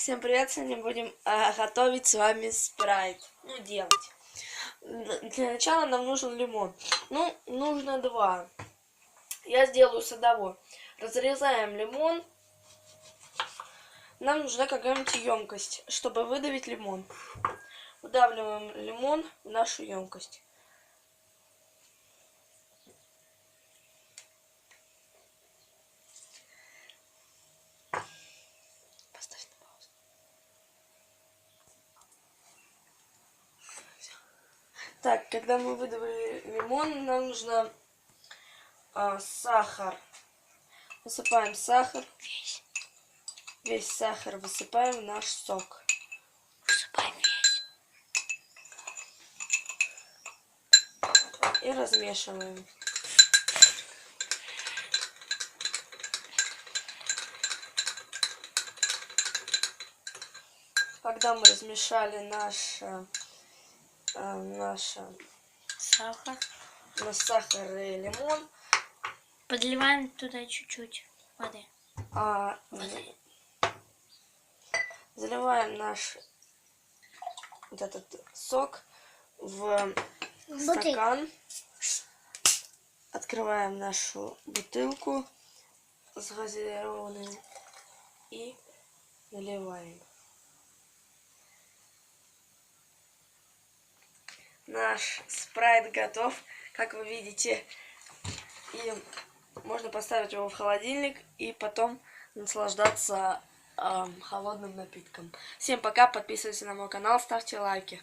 Всем привет! Сегодня будем а, готовить с вами спрайт. Ну, делать. Для начала нам нужен лимон. Ну, нужно два. Я сделаю с одного. Разрезаем лимон. Нам нужна какая-нибудь емкость, чтобы выдавить лимон. Выдавливаем лимон в нашу емкость. Так, когда мы выдавили лимон, нам нужно а, сахар. Высыпаем сахар. Весь. Весь сахар высыпаем в наш сок. Высыпаем весь. И размешиваем. Когда мы размешали наше, а, наше, Сахар. наш сахар и лимон, Подливаем туда чуть-чуть воды. а, Воды. заливаем наш вот этот сок в стакан. Открываем нашу бутылку с газированным и наливаем. Наш спрайт готов, как вы видите. И можно поставить его в холодильник и потом наслаждаться ам, холодным напитком. Всем пока, подписывайтесь на мой канал, ставьте лайки.